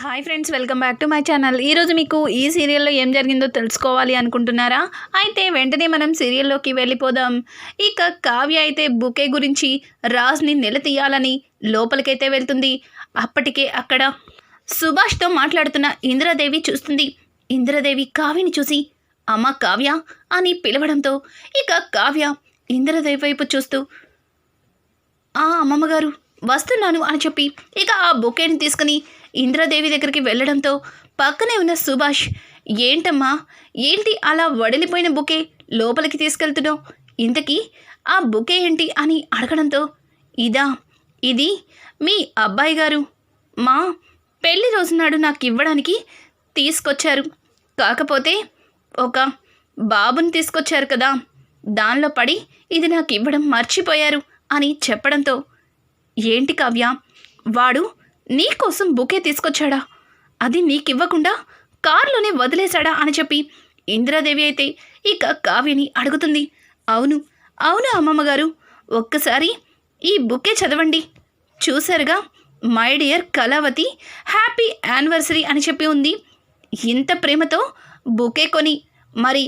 Hi friends welcome back to my channel. ఈరోజు మీకు ఈ సీరియల్లో ఏం జరిగిందో తెలుసుకోవాలి అనుకుంటున్నారా? అయితే వెంటనే మనం సీరియల్లోకి వెళ్ళిపోదాం. ఇక కావ్య అయితే బుకే గురించి రాజ్ని నిలతీయాలని లోపలికైతే వెళ్తుంది. అప్పటికే అక్కడ సుభాష్తో మాట్లాడుతున్న ఇందిరాదేవి చూస్తుంది. ఇందిరాదేవి కావ్యని చూసి అమ్మ కావ్య అని పిలవడంతో ఇక కావ్య ఇందిరాదేవి వైపు చూస్తూ ఆ అమ్మమ్మగారు వస్తున్నాను అని చెప్పి ఇక ఆ బొకేని తీసుకుని ఇంద్రాదేవి దగ్గరికి వెళ్ళడంతో పక్కనే ఉన్న సుభాష్ ఏంటమ్మా ఏంటి అలా వడిలిపోయిన బుకే లోపలికి తీసుకెళ్తున్నావు? ఇంతకీ ఆ బుకే ఏంటి? అని అడగడంతో ఇదా ఇది మీ అబ్బాయి గారు. మా పెళ్ళి రోజునాడు నాకు ఇవ్వడానికి తీసుకొచ్చారు. కాకపోతే ఒక బాబుని తీసుకొచ్చారు కదా దానిలో పడి ఇది నాకు ఇవ్వడం మర్చిపోయారు అని చెప్పడంతో ఏంటి కావ్య వాడు నీకోసం బుకే తీసుకొచ్చాడా? అది నీకివ్వకుండా కారులోనే వదిలేశాడా అని చెప్పి ఇందిరాదేవి అయితే ఇక కావ్యని అడుగుతుంది. అవును అవును అమ్మమ్మగారు? ఒక్కసారి ఈ బుకే చదవండి. చూశారుగా my dear Kalavati happy anniversary అని చెప్పి ఉంది. ఇంత ప్రేమతో బుకే కొని మరి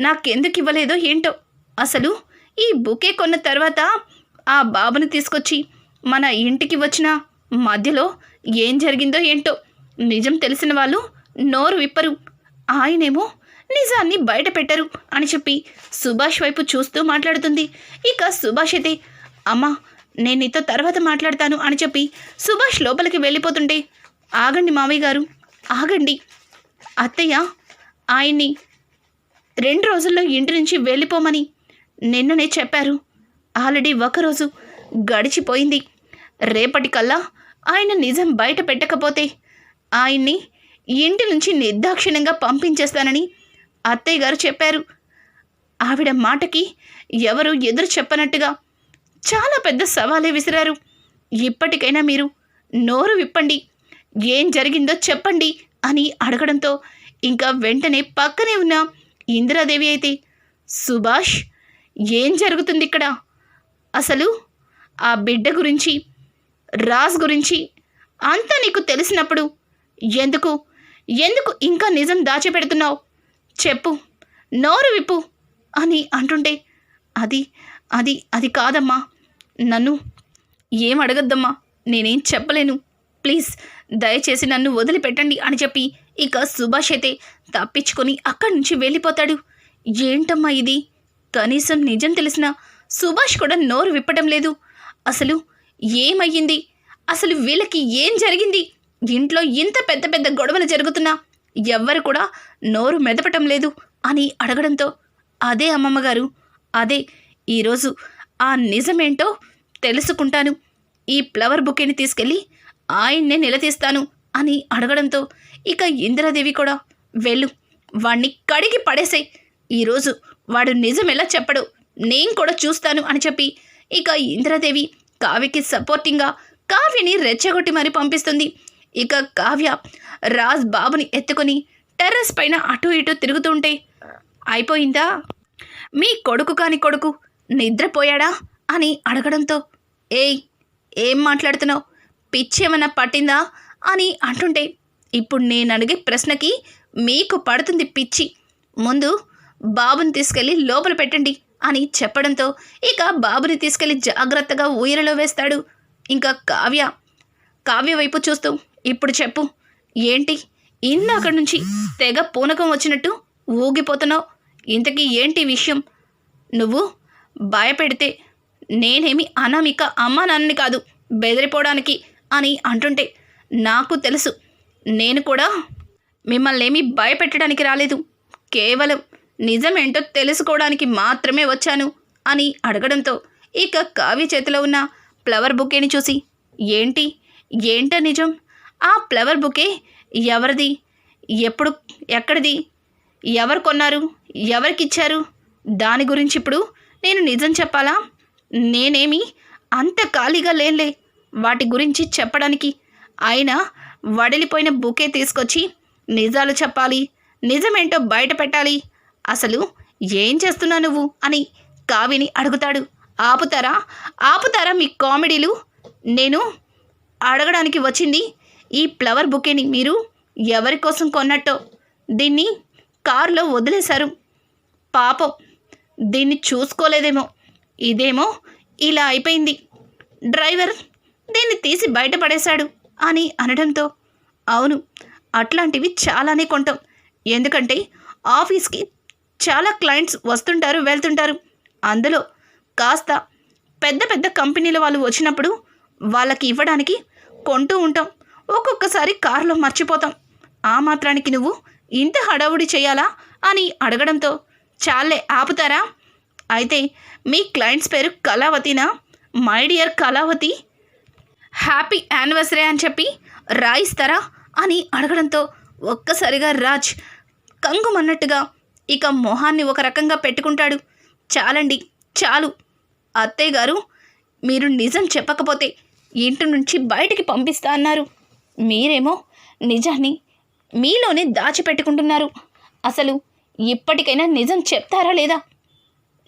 నాకెందుకు ఇవ్వలేదో ఏంటో? అసలు ఈ బుకే కొన్న తర్వాత ఆ బాబుని తీసుకొచ్చి మన ఇంటికి వచ్చిన మధ్యలో ఏం జరిగిందో ఏంటో నిజం తెలిసిన వాళ్ళు నోరు విప్పరు. ఆయనేమో నిజాన్ని బయట పెట్టరు అని చెప్పి సుభాష్ వైపు చూస్తూ మాట్లాడుతుంది. ఇక సుభాష్ అయితే అమ్మా నేను నీతో తర్వాత మాట్లాడతాను అని చెప్పి సుభాష్ లోపలికి వెళ్ళిపోతుంటే ఆగండి మావయ్య గారు ఆగండి. అత్తయ్య ఆయన్ని రెండు రోజుల్లో ఇంటి నుంచి వెళ్ళిపోమని నిన్ననే చెప్పారు. ఆల్రెడీ ఒకరోజు గడిచిపోయింది. రేపటికల్లా ఆయన నిజం బయట పెట్టకపోతే ఆయన్ని ఇంటి నుంచి నిర్దాక్షిణ్యంగా పంపించేస్తానని అత్తయ్య గారు చెప్పారు. ఆవిడ మాటకి ఎవరు ఎదురు చెప్పనట్టుగా చాలా పెద్ద సవాలే విసిరారు. ఇప్పటికైనా మీరు నోరు విప్పండి ఏం జరిగిందో చెప్పండి అని అడగడంతో ఇంకా వెంటనే పక్కనే ఉన్న ఇందిరాదేవి అయితే సుభాష్ ఏం జరుగుతుంది ఇక్కడ అసలు ఆ బిడ్డ గురించి రాజ్ గురించి అంతా నీకు తెలిసినప్పుడు ఎందుకు? ఎందుకు ఇంకా నిజం దాచిపెడుతున్నావు? చెప్పు నోరు విప్పు అని అంటుంటే అది అది అది కాదమ్మా. నన్ను ఏం అడగద్దమ్మా? నేనేం చెప్పలేను. ప్లీజ్ దయచేసి నన్ను వదిలిపెట్టండి అని చెప్పి ఇక సుభాష్ అయితే తప్పించుకొని అక్కడి నుంచి వెళ్ళిపోతాడు. ఏంటమ్మా ఇది? కనీసం నిజం తెలిసిన సుభాష్ కూడా నోరు విప్పడం లేదు. అసలు ఏమయ్యింది? అసలు వీళ్ళకి ఏం జరిగింది? ఇంట్లో ఇంత పెద్ద పెద్ద గొడవలు జరుగుతున్నా ఎవ్వరు కూడా నోరు మెదపటం లేదు అని అడగడంతో అదే అమ్మమ్మగారు అదే ఈరోజు ఆ నిజమేంటో తెలుసుకుంటాను. ఈ ఫ్లవర్ బుకేని తీసుకెళ్ళి ఆయన్నే నిలదీస్తాను అని అడగడంతో ఇక ఇందిరాదేవి కూడా వెళ్ళు వాణ్ణి కడిగి పడేసే ఈరోజు వాడు నిజం ఎలా చెప్పడు నేను కూడా చూస్తాను అని చెప్పి ఇక ఇందిరాదేవి కావ్యకి సపోర్టింగ్గా కావ్యని రెచ్చగొట్టి మరి పంపిస్తుంది. ఇక కావ్య రాజ్ బాబుని ఎత్తుకొని టెర్రస్ పైన అటు ఇటు తిరుగుతుంటే అయిపోయిందా? మీ కొడుకు కాని కొడుకు నిద్రపోయాడా? అని అడగడంతో ఏయ్ ఏం మాట్లాడుతున్నావు? పిచ్చేమన్నా పట్టిందా? అని అంటుంటే ఇప్పుడు నేను అడిగే ప్రశ్నకి మీకు పడుతుంది పిచ్చి. ముందు బాబుని తీసుకెళ్ళి లోపల పెట్టండి. అని చెప్పడంతో ఇక బాబుని తీసుకెళ్ళి జాగ్రత్తగా ఊయలలో వేస్తాడు. ఇంకా కావ్య కావ్య వైపు చూస్తూ ఇప్పుడు చెప్పు ఏంటి? అక్కడి నుంచి తెగ పూనకం వచ్చినట్టు ఊగిపోతున్నావు. ఇంతకీ ఏంటి విషయం? నువ్వు భయపెడితే నేనేమి అనామిక అమ్మా నాన్నని కాదు బెదిరిపోవడానికి అని అంటుంటే నాకు తెలుసు నేను కూడా మిమ్మల్ని ఏమీ భయపెట్టడానికి రాలేదు. కేవలం నిజమేంటో తెలుసుకోవడానికి మాత్రమే వచ్చాను అని అడగడంతో ఇక కావ్య చేతిలో ఉన్న ఫ్లవర్ బుకేని చూసి ఏంటి? ఏంట నిజం? ఆ ఫ్లవర్ బుకే ఎవరిది? ఎప్పుడు ఎక్కడిది? ఎవరు కొన్నారు? ఎవరికిచ్చారు? దాని గురించి ఇప్పుడు నేను నిజం చెప్పాలా? నేనేమి అంత ఖాళీగా లేనులే. వాటి గురించి చెప్పడానికి అయినా వడిలిపోయిన బుకే తీసుకొచ్చి నిజాలు చెప్పాలి. నిజమేంటో బయట పెట్టాలి. అసలు ఏం చేస్తున్నా నువ్వు? అని కావిని అడుగుతాడు. ఆపుతారా? ఆపుతారా మీ కామెడీలు? నేను అడగడానికి వచ్చింది ఈ ఫ్లవర్ బుకేని మీరు ఎవరి కోసం కొన్నట్టో. దీన్ని కారులో వదిలేశారు. పాపం దీన్ని చూసుకోలేదేమో. ఇదేమో ఇలా అయిపోయింది. డ్రైవర్ దీన్ని తీసి బయటపడేశాడు అని అనడంతో అవును అట్లాంటివి చాలానే కొంటాం. ఎందుకంటే ఆఫీస్కి చాలా క్లయింట్స్ వస్తుంటారు వెళ్తుంటారు. అందులో కాస్త పెద్ద పెద్ద కంపెనీల వాళ్ళు వచ్చినప్పుడు వాళ్ళకి ఇవ్వడానికి కొంటూ ఉంటాం. ఒక్కొక్కసారి కారులో మర్చిపోతాం. ఆ మాత్రానికి నువ్వు ఇంత హడావుడి చేయాలా అని అడగడంతో చాలే ఆపుతారా? అయితే మీ క్లయింట్స్ పేరు కళావతినా? My dear Kalavati happy anniversary అని చెప్పి రాయిస్తారా అని అడగడంతో ఒక్కసారిగా రాజ్ కంగుమన్నట్టుగా ఇక మొహాన్ని ఒక రకంగా పెట్టుకుంటాడు. చాలండి చాలు. అత్తయ్య గారు మీరు నిజం చెప్పకపోతే ఇంటి నుంచి బయటికి పంపిస్తా అన్నారు. మీరేమో నిజాన్ని మీలోనే దాచిపెట్టుకుంటున్నారు. అసలు ఇప్పటికైనా నిజం చెప్తారా లేదా?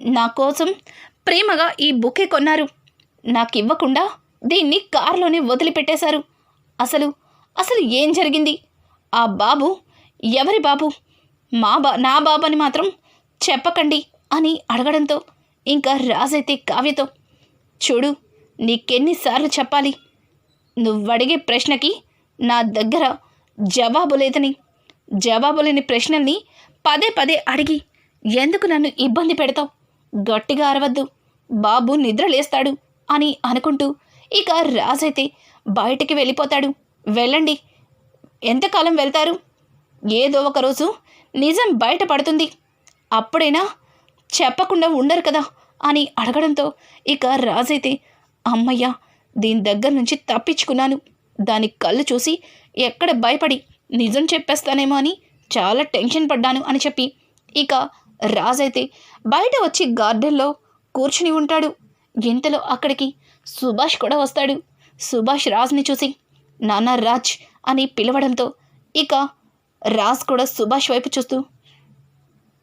నా కోసం ప్రేమగా ఈ బుకే కొన్నారు. నాకు ఇవ్వకుండా దీన్ని కారులోనే వదిలిపెట్టేశారు. అసలు అసలు ఏం జరిగింది? ఆ బాబు ఎవరి బాబు? మా బా నా బాబాని మాత్రం చెప్పకండి అని అడగడంతో ఇంకా రాజైతే కావ్యతో చూడు నీకెన్నిసార్లు చెప్పాలి. నువ్వడిగే ప్రశ్నకి నా దగ్గర జవాబు లేదని. జవాబు లేని ప్రశ్నల్ని పదే పదే అడిగి ఎందుకు నన్ను ఇబ్బంది పెడతావు? గట్టిగా అరవద్దు. బాబు నిద్రలేస్తాడు అని అనుకుంటూ ఇక రాజైతే బయటికి వెళ్ళిపోతాడు. వెళ్ళండి. ఎంతకాలం వెళ్తారు? ఏదో ఒక రోజు నిజం బయటపడుతుంది అప్పుడైనా చెప్పకుండా ఉండరు కదా అని అడగడంతో ఇక రాజైతే అమ్మయ్య దీని దగ్గర నుంచి తప్పించుకున్నాను. దాని కళ్ళు చూసి ఎక్కడ భయపడి నిజం చెప్పేస్తానేమో అని చాలా టెన్షన్ పడ్డాను అని చెప్పి ఇక రాజైతే బయట వచ్చి గార్డెన్లో కూర్చుని ఉంటాడు. ఇంతలో అక్కడికి సుభాష్ కూడా వస్తాడు. సుభాష్ రాజ్ని చూసి నాన్న రాజ్ అని పిలవడంతో ఇక రాజ్ కూడా సుభాష్ వైపు చూస్తూ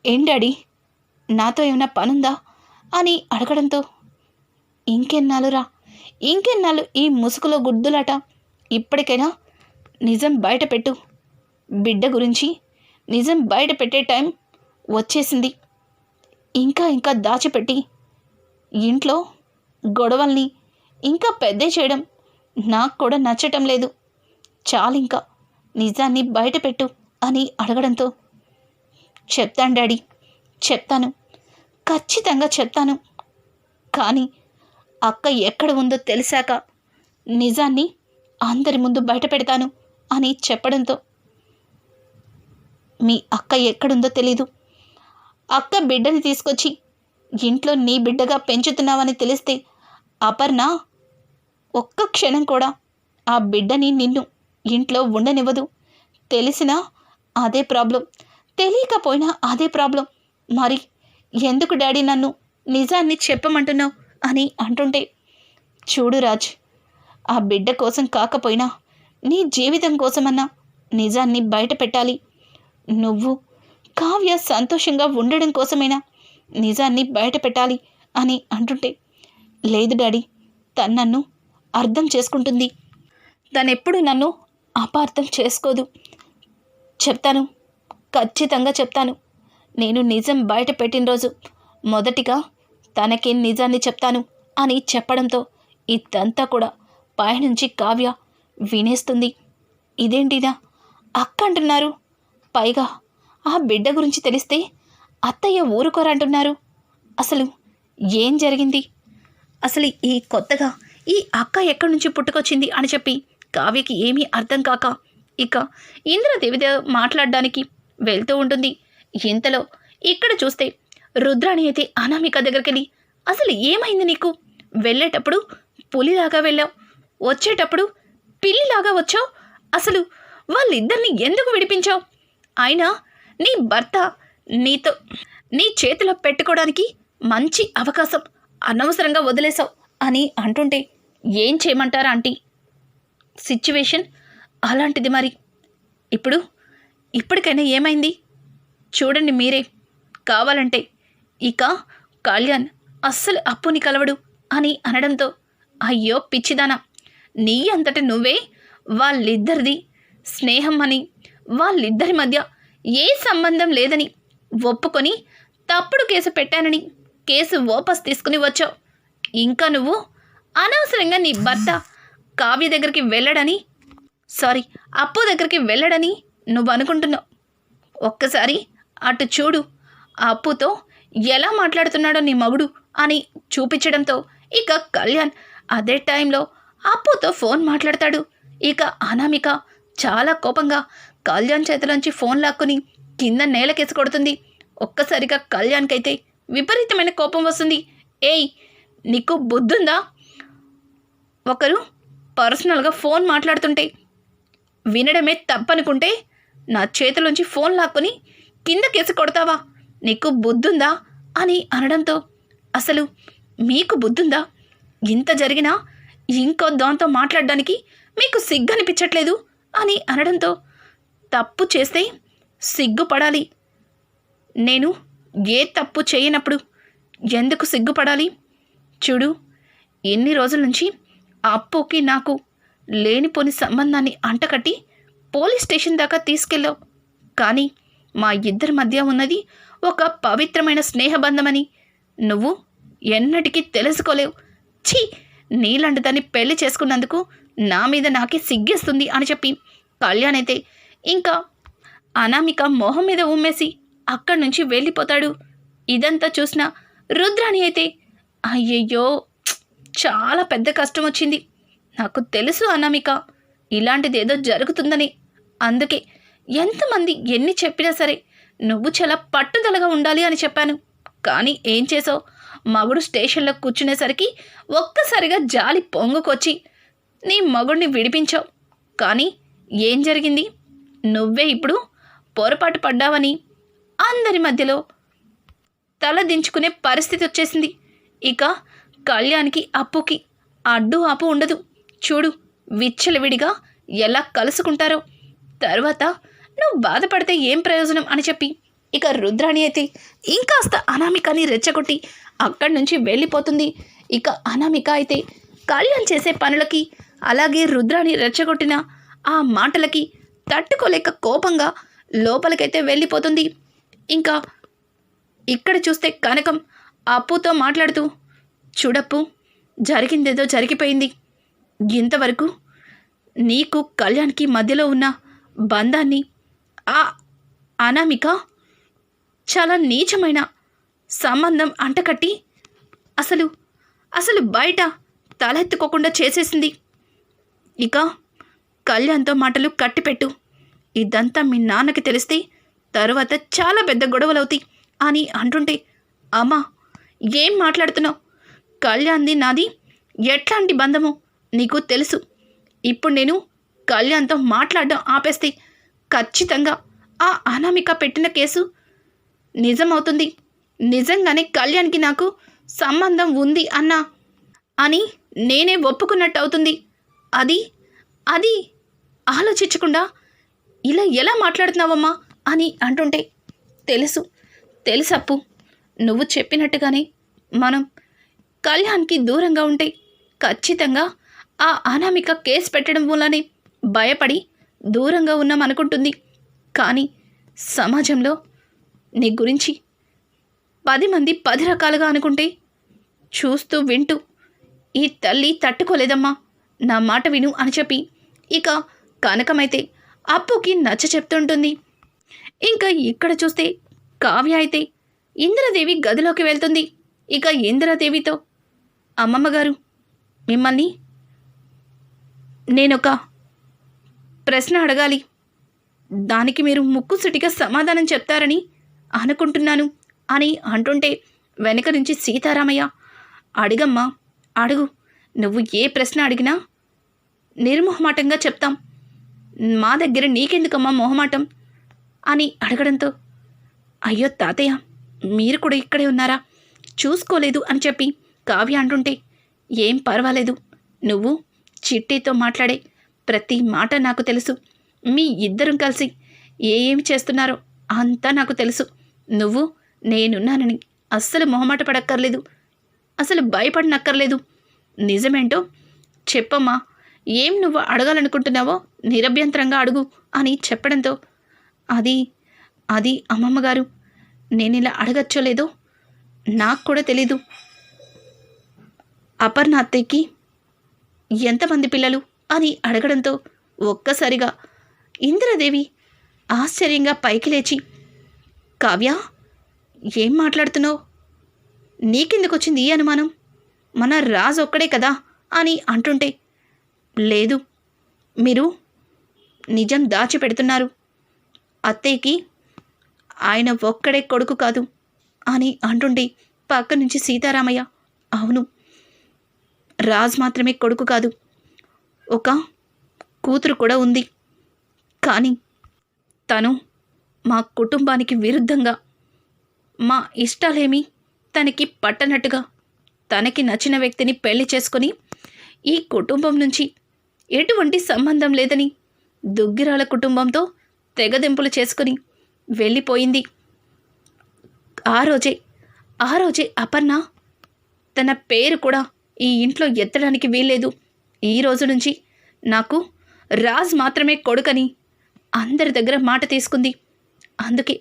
ఏం డాడీ నాతో ఏమైనా పనుందా? అని అడగడంతో ఇంకెన్నాళ్ళురా ఇంకెన్నాళ్ళు ఈ ముసుగులో గుడ్దులాట ఇప్పటికైనా నిజం బయట పెట్టు. బిడ్డ గురించి నిజం బయట పెట్టే టైం వచ్చేసింది. ఇంకా ఇంకా దాచిపెట్టి ఇంట్లో గొడవల్ని ఇంకా పెద్ద చేయడం నాకు కూడా నచ్చటం లేదు. చాలు ఇంకా నిజాన్ని బయట పెట్టు. అని అడగడంతో చెప్తాను డాడీ చెప్తాను. ఖచ్చితంగా చెప్తాను. కానీ అక్క ఎక్కడ ఉందో తెలిసాక నిజాన్ని అందరి ముందు బయట పెడతాను అని చెప్పడంతో మీ అక్క ఎక్కడుందో తెలీదు. అక్క బిడ్డని తీసుకొచ్చి ఇంట్లో నీ బిడ్డగా పెంచుతున్నావని తెలిస్తే అపర్ణ ఒక్క క్షణం కూడా ఆ బిడ్డని నిన్ను ఇంట్లో ఉండనివ్వదు. తెలిసినా అదే ప్రాబ్లం. తెలియకపోయినా అదే ప్రాబ్లం. మరి ఎందుకు డాడీ నన్ను నిజాన్ని చెప్పమంటున్నావు అని అంటుంటే చూడు రాజ్ ఆ బిడ్డ కోసం కాకపోయినా నీ జీవితం కోసమన్నా నిజాన్ని బయట పెట్టాలి. నువ్వు కావ్య సంతోషంగా ఉండడం కోసమైనా నిజాన్ని బయట పెట్టాలి అని అంటుంటే లేదు డాడీ తను నన్ను అర్థం చేసుకుంటుంది. తనెప్పుడు నన్ను అపార్థం చేసుకోదు. చెప్తాను. ఖచ్చితంగా చెప్తాను. నేను నిజం బయట పెట్టిన రోజు మొదటిగా తనకి నిజాన్ని చెప్తాను అని చెప్పడంతో ఇదంతా కూడా పైనుంచి కావ్య వినేస్తుంది. ఇదేంటిదా? అక్క అంటున్నారు పైగా ఆ బిడ్డ గురించి తెలిస్తే అత్తయ్య ఊరుకోరంటున్నారు. అసలు ఏం జరిగింది? అసలు ఈ కొత్తగా ఈ అక్క ఎక్కడి నుంచి పుట్టుకొచ్చింది అని చెప్పి కావ్యకి ఏమీ అర్థం కాక ఇక ఇంద్రదేవితో మాట్లాడడానికి వెళ్తూ ఉంటుంది. ఇంతలో ఇక్కడ చూస్తే రుద్రాణి అయితే అనామిక దగ్గరికి వెళ్ళి అసలు ఏమైంది నీకు? వెళ్ళేటప్పుడు పులిలాగా వెళ్ళావు. వచ్చేటప్పుడు పిల్లిలాగా వచ్చావు. అసలు వాళ్ళిద్దరిని ఎందుకు విడిపించావు? అయినా నీ భర్త నీతో నీ చేతిలో పెట్టుకోవడానికి మంచి అవకాశం అనవసరంగా వదిలేశావు అని అంటుంటే ఏం చేయమంటారా ఆంటీ? సిచ్యువేషన్ అలాంటిది మరి. ఇప్పుడు ఇప్పటికైనా ఏమైంది? చూడండి మీరే. కావాలంటే ఇక కళ్యాణ్ అస్సలు అప్పుని కలవడు అని అనడంతో అయ్యో పిచ్చిదానా. నీ అంతట నువ్వే వాళ్ళిద్దరిది స్నేహం అని వాళ్ళిద్దరి మధ్య ఏ సంబంధం లేదని ఒప్పుకొని తప్పుడు కేసు పెట్టానని కేసు వాపస్ తీసుకుని వచ్చావు. ఇంకా నువ్వు అనవసరంగా నీ భర్త కావ్య దగ్గరికి వెళ్ళడని సారీ అప్పు దగ్గరికి వెళ్ళడని నువ్వు అనుకుంటున్నావు ఒక్కసారి అటు చూడు ఆ అప్పుతో ఎలా మాట్లాడుతున్నాడో నీ మగుడు అని చూపించడంతో ఇక కళ్యాణ్ అదే టైంలో అప్పుతో ఫోన్ మాట్లాడతాడు. ఇక అనామిక చాలా కోపంగా కళ్యాణ్ చేతిలోంచి ఫోన్ లాక్కుని కింద నేలకేసి కొడుతుంది. ఒక్కసారిగా కళ్యాణ్కైతే విపరీతమైన కోపం వస్తుంది. ఏయ్ నీకు బుద్ధుందా? ఒకరు పర్సనల్గా ఫోన్ మాట్లాడుతుంటే వినడమే తప్పనుకుంటే నా చేతిలోంచి ఫోన్ లాక్కొని కిందకేసి కొడతావా? నీకు బుద్ధుందా? అని అనడంతో అసలు మీకు బుద్ధుందా? ఇంత జరిగినా ఇంకో దాంతో మాట్లాడడానికి మీకు సిగ్గు అనిపించట్లేదు అని అనడంతో తప్పు చేస్తే సిగ్గుపడాలి. నేను ఏ తప్పు చేయనప్పుడు ఎందుకు సిగ్గుపడాలి? చూడు ఎన్ని రోజుల నుంచి ఆ అప్పుకి నాకు లేనిపోని సంబంధాన్ని అంటకట్టి పోలీస్ స్టేషన్ దాకా తీసుకెళ్ళావు. కానీ మా ఇద్దరి మధ్య ఉన్నది ఒక పవిత్రమైన స్నేహబంధమని నువ్వు ఎన్నటికీ తెలుసుకోలేవు. ఛీ! నీలాంటి దాన్ని పెళ్ళి చేసుకున్నందుకు నా మీద నాకే సిగ్గేస్తుంది అని చెప్పి కళ్యాణ్ అయితే ఇంకా అనామిక మొహం మీద ఉమ్మేసి అక్కడి నుంచి వెళ్ళిపోతాడు. ఇదంతా చూసిన రుద్రాణి అయితే అయ్యయ్యో! చాలా పెద్ద కష్టం వచ్చింది. నాకు తెలుసు అనామిక. ఇలాంటిదేదో జరుగుతుందని. అందుకే ఎంతమంది ఎన్ని చెప్పినా సరే నువ్వు చాలా పట్టుదలగా ఉండాలి అని చెప్పాను. కానీ ఏం చేసావు? మగుడు స్టేషన్లో కూర్చునేసరికి ఒక్కసారిగా జాలి పొంగుకొచ్చి నీ మగుడిని విడిపించావు. కానీ ఏం జరిగింది? నువ్వే ఇప్పుడు పొరపాటు పడ్డావని అందరి మధ్యలో తల దించుకునే పరిస్థితి వచ్చేసింది. ఇక కళ్యాణ్కి అప్పుకి అడ్డు ఆపు ఉండదు. చూడు విచ్చలవిడిగా ఎలా కలుసుకుంటారో. తర్వాత నువ్వు బాధపడితే ఏం ప్రయోజనం అని చెప్పి. ఇక రుద్రాణి అయితే ఇంకాస్త అనామికని రెచ్చగొట్టి అక్కడి నుంచి వెళ్ళిపోతుంది. ఇక అనామిక అయితే కళ్యాణ్ చేసే పనులకి అలాగే రుద్రాణి రెచ్చగొట్టిన ఆ మాటలకి తట్టుకోలేక కోపంగా లోపలికైతే వెళ్ళిపోతుంది. ఇంకా ఇక్కడ చూస్తే కనకం అప్పుతో మాట్లాడుతూ చూడప్పు జరిగిందేదో జరిగిపోయింది. ఇంతవరకు నీకు కళ్యాణ్కి మధ్యలో ఉన్న బంధాన్ని ఆ అనామిక చాలా నీచమైన సంబంధం అంటకట్టి అసలు అసలు బయట తలెత్తుకోకుండా చేసేసింది. ఇక కళ్యాణ్తో మాటలు కట్టిపెట్టు. ఇదంతా మీ నాన్నకి తెలిస్తే తరువాత చాలా పెద్ద గొడవలవుతాయి అని అంటుంటే అమ్మా ఏం మాట్లాడుతున్నావు? కళ్యాణ్ది నాది ఎట్లాంటి బంధమో నీకు తెలుసు. ఇప్పుడు నేను కళ్యాణ్తో మాట్లాడడం ఆపేస్తే ఖచ్చితంగా ఆ అనామిక పెట్టిన కేసు నిజమవుతుంది. నిజంగానే కళ్యాణ్కి నాకు సంబంధం ఉంది అన్నా అని నేనే ఒప్పుకున్నట్టు అవుతుంది అది అది ఆలోచించకుండా ఇలా ఎలా మాట్లాడుతున్నావమ్మా అని అంటుంటే తెలుసు తెలుసప్పు నువ్వు చెప్పినట్టుగానే మనం కళ్యాణ్కి దూరంగా ఉంటే ఖచ్చితంగా ఆ అనామిక కేసు పెట్టడం వల్లనే భయపడి దూరంగా ఉన్నాం అనుకుంటుంది కానీ సమాజంలో నీ గురించి పది మంది పది రకాలుగా అనుకుంటే చూస్తూ వింటూ ఈ తల్లి తట్టుకోలేదమ్మా నా మాట విను అని చెప్పి ఇక కనకమైతే అప్పుకి నచ్చ చెప్తుంటుంది. ఇంకా ఇక్కడ చూస్తే కావ్య అయితే ఇంద్రదేవి గదిలోకి వెళ్తుంది. ఇక ఇంద్రదేవితో అమ్మమ్మగారు మిమ్మల్ని నేనొక ప్రశ్న అడగాలి. దానికి మీరు ముక్కుసుటిగా సమాధానం చెప్తారని అనుకుంటున్నాను అని అంటుంటే వెనక నుంచి సీతారామయ్య అడిగమ్మా అడుగు నువ్వు ఏ ప్రశ్న అడిగినా నిర్మోహమాటంగా చెప్తాం. మా దగ్గర నీకెందుకమ్మా మొహమాటం? అని అడగడంతో అయ్యో తాతయ్య మీరు కూడా ఇక్కడే ఉన్నారా? చూసుకోలేదు అని చెప్పి కావ్య అంటుంటే ఏం పర్వాలేదు. నువ్వు చిట్టితో మాట్లాడే ప్రతి మాట నాకు తెలుసు. మీ ఇద్దరం కలిసి ఏ ఏమి చేస్తున్నారో అంతా నాకు తెలుసు. నువ్వు నేనున్నానని అస్సలు మొహమాట పడక్కర్లేదు. అసలు భయపడనక్కర్లేదు. నిజమేంటో చెప్పమ్మా. ఏం నువ్వు అడగాలనుకుంటున్నావో నిరభ్యంతరంగా అడుగు అని చెప్పడంతో అది అది అమ్మమ్మ గారు నేను ఇలా అడగచ్చో లేదో నాకు కూడా తెలీదు. అపర్ణ అత్తయ్యకి ఎంతమంది పిల్లలు? అని అడగడంతో ఒక్కసారిగా ఇంద్రదేవి ఆశ్చర్యంగా పైకి లేచి కావ్య ఏం మాట్లాడుతున్నావు? నీకెందుకు వచ్చింది ఈ అనుమానం? మన రాజు ఒక్కడే కదా? అని అంటుంటే లేదు మీరు నిజం దాచిపెడుతున్నారు. అత్తయ్యకి ఆయన ఒక్కడే కొడుకు కాదు అని అంటుండి పక్క నుంచి సీతారామయ్య అవును రాజ్ మాత్రమే కొడుకు కాదు. ఒక కూతురు కూడా ఉంది. కానీ తను మా కుటుంబానికి విరుద్ధంగా మా ఇష్టాలేమి తనకి పట్టనట్టుగా తనకి నచ్చిన వ్యక్తిని పెళ్ళి చేసుకొని ఈ కుటుంబం నుంచి ఎటువంటి సంబంధం లేదని దుగ్గిరాల కుటుంబంతో తెగదెంపులు చేసుకుని వెళ్ళిపోయింది. ఆ రోజే ఆ రోజే అపర్ణ తన పేరు కూడా ఈ ఇంట్లో ఎత్తడానికి వీల్లేదు. ఈ రోజు నుంచి నాకు రాజ్ మాత్రమే కొడుకని అందరి దగ్గర మాట తీసుకుంది. అందుకే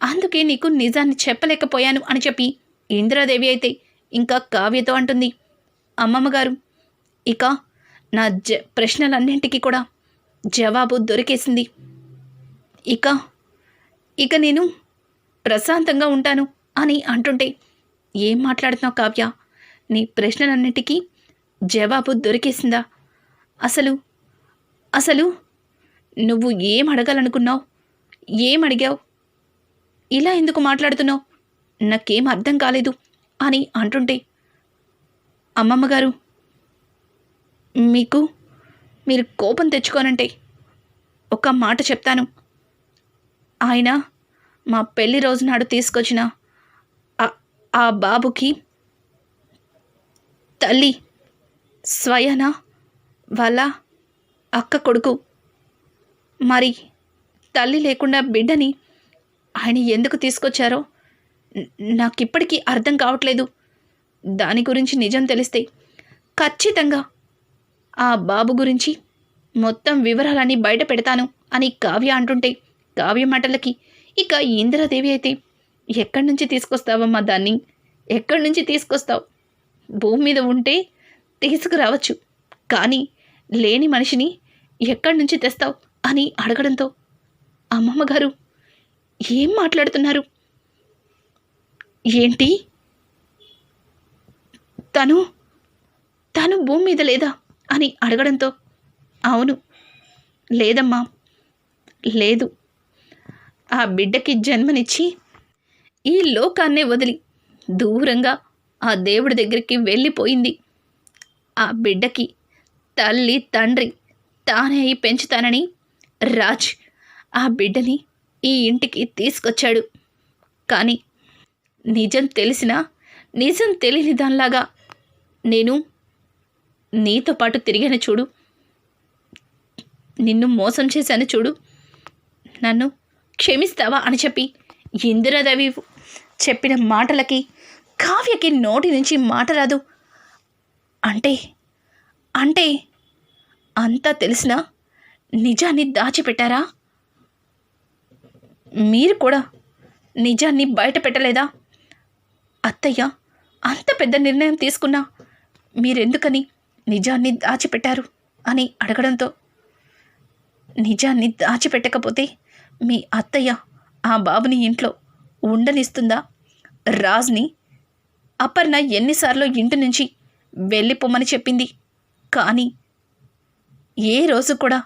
అందుకే నీకు నిజాన్ని చెప్పలేకపోయాను అని చెప్పి ఇందిరాదేవి అయితే ఇంకా కావ్యతో అంటుంది. అమ్మమ్మగారు ఇక నా జ ప్రశ్నలన్నింటికీ కూడా జవాబు దొరికేసింది. ఇక ఇక నేను ప్రశాంతంగా ఉంటాను అని అంటుంటే ఏం మాట్లాడుతున్నావు కావ్య? నీ ప్రశ్నలన్నిటికీ జవాబు దొరికేసిందా? అసలు అసలు నువ్వు ఏం అడగాలనుకున్నావు? ఏం అడిగావు? ఇలా ఎందుకు మాట్లాడుతున్నావు? నాకేం అర్థం కాలేదు అని అంటుంటే అమ్మమ్మ గారు మీకు మీరు కోపం తెచ్చుకోనంటే ఒక మాట చెప్తాను. ఆయన మా పెళ్ళి రోజు నాడు తీసుకొచ్చిన ఆ- ఆ బాబుకి తల్లి స్వయన వాళ్ళ అక్క కొడుకు. మరి తల్లి లేకుండా బిడ్డని ఆయన ఎందుకు తీసుకొచ్చారో నాకు నాకిప్పటికీ అర్థం కావట్లేదు. దాని గురించి నిజం తెలిస్తే ఖచ్చితంగా ఆ బాబు గురించి మొత్తం వివరాలన్నీ బయట పెడతాను అని కావ్య అంటుంటే కావ్య మాటలకి ఇక ఇందిరాదేవి అయితే ఎక్కడి నుంచి తీసుకొస్తావమ్మా దాన్ని? ఎక్కడి నుంచి తీసుకొస్తావు? భూమి మీద ఉంటే తీసుకురావచ్చు. కానీ లేని మనిషిని ఎక్కడి నుంచి తెస్తావు అని అడగడంతో అమ్మమ్మ గారు ఏం మాట్లాడుతున్నారు? ఏంటి? తను తను భూమి మీద లేదా అని అడగడంతో అవును లేదమ్మా లేదు. ఆ బిడ్డకి జన్మనిచ్చి ఈ లోకాన్నే వదిలి దూరంగా ఆ దేవుడి దగ్గరికి వెళ్ళిపోయింది. ఆ బిడ్డకి తల్లి తండ్రి తానే అయి పెంచుతానని రాజ్ ఆ బిడ్డని ఈ ఇంటికి తీసుకొచ్చాడు. కానీ నిజం తెలిసినా నిజం తెలియని దానిలాగా నేను నీతో పాటు తిరిగాను చూడు. నిన్ను మోసం చేశాను చూడు. నన్ను క్షమిస్తావా అని చెప్పి ఇందిరాదేవి చెప్పిన మాటలకి కావ్యకి నోటి నుంచి మాట రాదు. అంటే అంటే అంతా తెలిసినా నిజాన్ని దాచిపెట్టారా? మీరు కూడా నిజాన్ని బయట పెట్టలేదా? అత్తయ్య అంత పెద్ద నిర్ణయం తీసుకున్నా మీరెందుకని నిజాన్ని దాచిపెట్టారు అని అడగడంతో? నిజాన్ని దాచిపెట్టకపోతే మీ అత్తయ్య ఆ బాబుని ఇంట్లో ఉండనిస్తుందా? రాజ్ని అపర్ణ ఎన్నిసార్లు ఇంటి నుంచి వెళ్ళిపోమని చెప్పింది. కానీ ఏ రోజు కూడా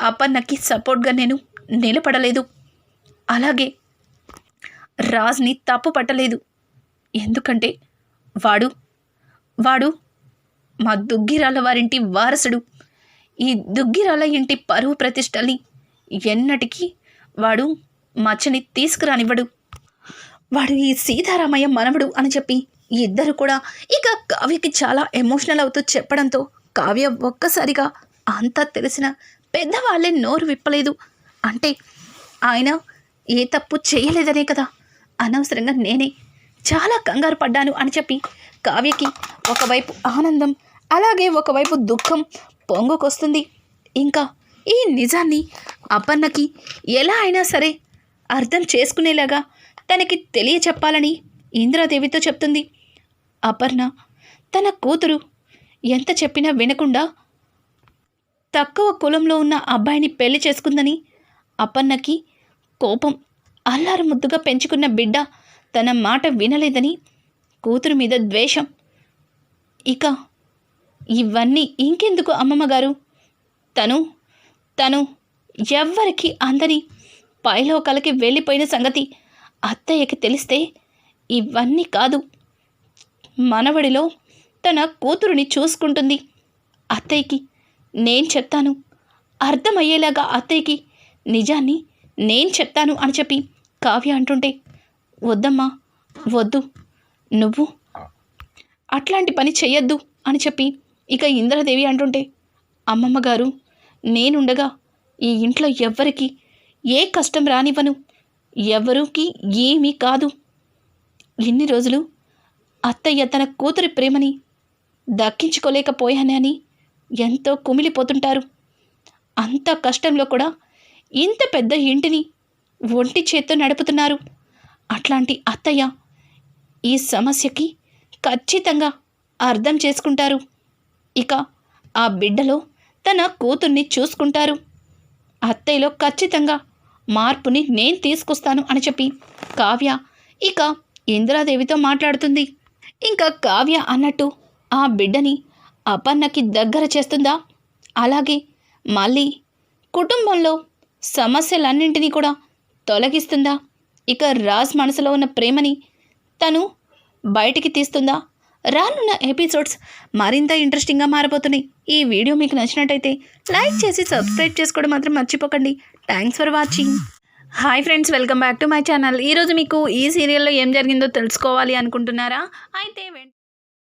అపర్ణకి సపోర్ట్గా నేను నిలబడలేదు. అలాగే రాజ్ని తప్పు పట్టలేదు. ఎందుకంటే వాడు వాడు మా దుగ్గిరాల వారింటి వారసుడు. ఈ దుగ్గిరాల ఇంటి పరువు ప్రతిష్టల్ని ఎన్నటికీ వాడు మచ్చని తీసుకురానివ్వడు. వాడు ఈ సీతారామయ్య మనవడు అని చెప్పి ఇద్దరు కూడా ఇక కావ్యకి చాలా ఎమోషనల్ అవుతూ చెప్పడంతో కావ్య ఒక్కసారిగా అంతా తెలిసిన పెద్దవాళ్ళే నోరు విప్పలేదు. అంటే ఆయన ఏ తప్పు చేయలేదనే కదా. అనవసరంగా నేనే చాలా కంగారు పడ్డాను అని చెప్పి కావ్యకి ఒకవైపు ఆనందం అలాగే ఒకవైపు దుఃఖం పొంగుకొస్తుంది. ఇంకా ఈ నిజాన్ని అపర్ణకి ఎలా అయినా సరే అర్థం చేసుకునేలాగా తనకి తెలియ చెప్పాలని ఇంద్రాదేవితో చెప్తుంది. అపర్ణ తన కూతురు ఎంత చెప్పినా వినకుండా తక్కువ కులంలో ఉన్న అబ్బాయిని పెళ్ళి చేసుకుందని అపర్ణకి కోపం అల్లారు ముద్దుగా పెంచుకున్న బిడ్డ తన మాట వినలేదని కూతురు మీద ద్వేషం. ఇక ఇవన్నీ ఇంకెందుకు అమ్మమ్మగారు? తను తను ఎవ్వరికి అందని పైలోకాలకి వెళ్ళిపోయిన సంగతి అత్తయ్యకి తెలిస్తే ఇవన్నీ కాదు. మనవడిలో తన కూతురుని చూసుకుంటుంది. అత్తయ్యకి నేను చెప్తాను. అర్థమయ్యేలాగా అత్తయ్యకి నిజాన్ని నేను చెప్తాను అని చెప్పి కావ్య అంటుంటే వద్దమ్మా వద్దు. నువ్వు అట్లాంటి పని చెయ్యొద్దు అని చెప్పి ఇక ఇంద్రదేవి అంటుంటే అమ్మమ్మ గారు నేనుండగా ఈ ఇంట్లో ఎవ్వరికి ఏ కష్టం రానివ్వను. ఎవరికి ఏమీ కాదు. ఇన్ని రోజులు అత్తయ్య తన కూతురి ప్రేమని దక్కించుకోలేకపోయానని ఎంతో కుమిలిపోతుంటారు. అంత కష్టంలో కూడా ఇంత పెద్ద ఇంటిని ఒంటి చేత్తో నడుపుతున్నారు. అట్లాంటి అత్తయ్య ఈ సమస్యకి ఖచ్చితంగా అర్థం చేసుకుంటారు. ఇక ఆ బిడ్డలో తన కూతుర్ని చూసుకుంటారు. అత్తయ్యలో ఖచ్చితంగా మార్పుని నేను తీసుకొస్తాను అని చెప్పి కావ్య ఇక ఇందిరాదేవితో మాట్లాడుతుంది. ఇంకా కావ్య అన్నట్టు ఆ బిడ్డని అపర్ణకి దగ్గర చేస్తుందా? అలాగే మళ్ళీ కుటుంబంలో సమస్యలన్నింటినీ కూడా తొలగిస్తుందా? ఇక రాజ్ మనసులో ఉన్న ప్రేమని తను బయటికి తీస్తుందా? రానున్న ఎపిసోడ్స్ మరింత ఇంట్రెస్టింగ్గా మారబోతున్నాయి. ఈ వీడియో మీకు నచ్చినట్టయితే లైక్ చేసి సబ్స్క్రైబ్ చేసుకోవడం మాత్రం మర్చిపోకండి. Thanks for watching hi friends welcome back to my channel ఈరోజు మీకు ఈ సీరియల్లో ఏం జరిగిందో తెలుసుకోవాలి అనుకుంటున్నారా? అయితే